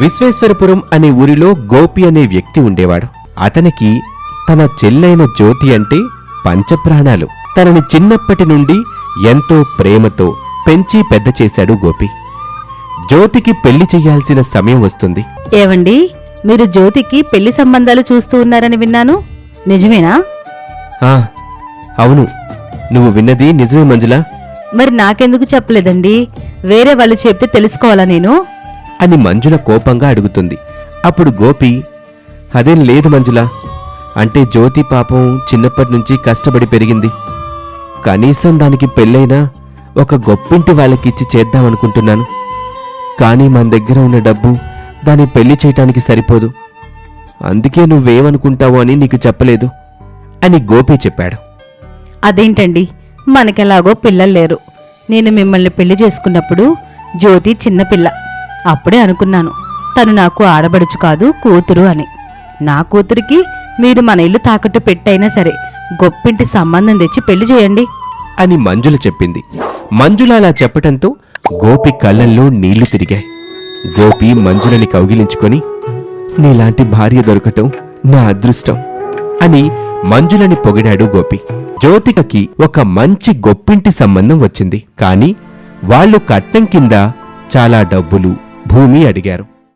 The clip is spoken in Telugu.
విశ్వేశ్వరపురం అనే ఊరిలో గోపి అనే వ్యక్తి ఉండేవాడు. అతనికి తన చెల్లైన జ్యోతి అంటే పంచప్రాణాలు. తనని చిన్నప్పటి నుండి ఎంతో ప్రేమతో పెంచి పెద్ద చేశాడు గోపి. జ్యోతికి పెళ్ళి చెయ్యాల్సిన సమయం వస్తుంది. ఏవండి? మీరు జ్యోతికి పెళ్ళి సంబంధాలు చూస్తూ ఉన్నారని విన్నాను. నిజమేనా? ఆ అవును. నువ్వు విన్నది నిజమే మంజులా. మరి నాకెందుకు చెప్పలేదండి? వేరే వాళ్ళు చెప్తే తెలుసుకోవాలా నేను? అని మంజుల కోపంగా అడుగుతుంది. అప్పుడు గోపి అదేం లేదు మంజుల. అంటే జ్యోతి పాపం చిన్నప్పటి నుంచి కష్టపడి పెరిగింది. కనీసం దానికి పెళ్ళైనా ఒక గొప్పింటి వాళ్ళకిచ్చి చేద్దామనుకుంటున్నాను. కానీ మన దగ్గర ఉన్న డబ్బు దాన్ని పెళ్ళి చేయటానికి సరిపోదు. అందుకే నువ్వేమనుకుంటావో అని నీకు చెప్పలేదు అని గోపి చెప్పాడు. అదేంటండి? మనకెలాగో పిల్లలు లేరు. నేను మిమ్మల్ని పెళ్ళి చేసుకున్నప్పుడు జ్యోతి చిన్నపిల్ల అప్పుడే అనుకున్నాను తను నాకు ఆడబడుచు కాదు కూతురు అని. నా కూతురికి మీరు మన ఇల్లు తాకట్టు పెట్టైనా సరే గొప్పింటి సంబంధం తెచ్చి పెళ్ళి చేయండి. అని మంజుల చెప్పింది. మంజుల అలా చెప్పటంతో గోపి కళ్ళల్లో నీళ్ళు తిరిగాయి. గోపి మంజులని కౌగిలించుకొని నీలాంటి భార్య దొరకటం నా అదృష్టం అని మంజులని పొగిడాడు గోపి. జ్యోతికకి ఒక మంచి గొప్పింటి సంబంధం వచ్చింది. కాని వాళ్ళు కట్నం కింద చాలా డబ్బులు భూమి అడిగారు.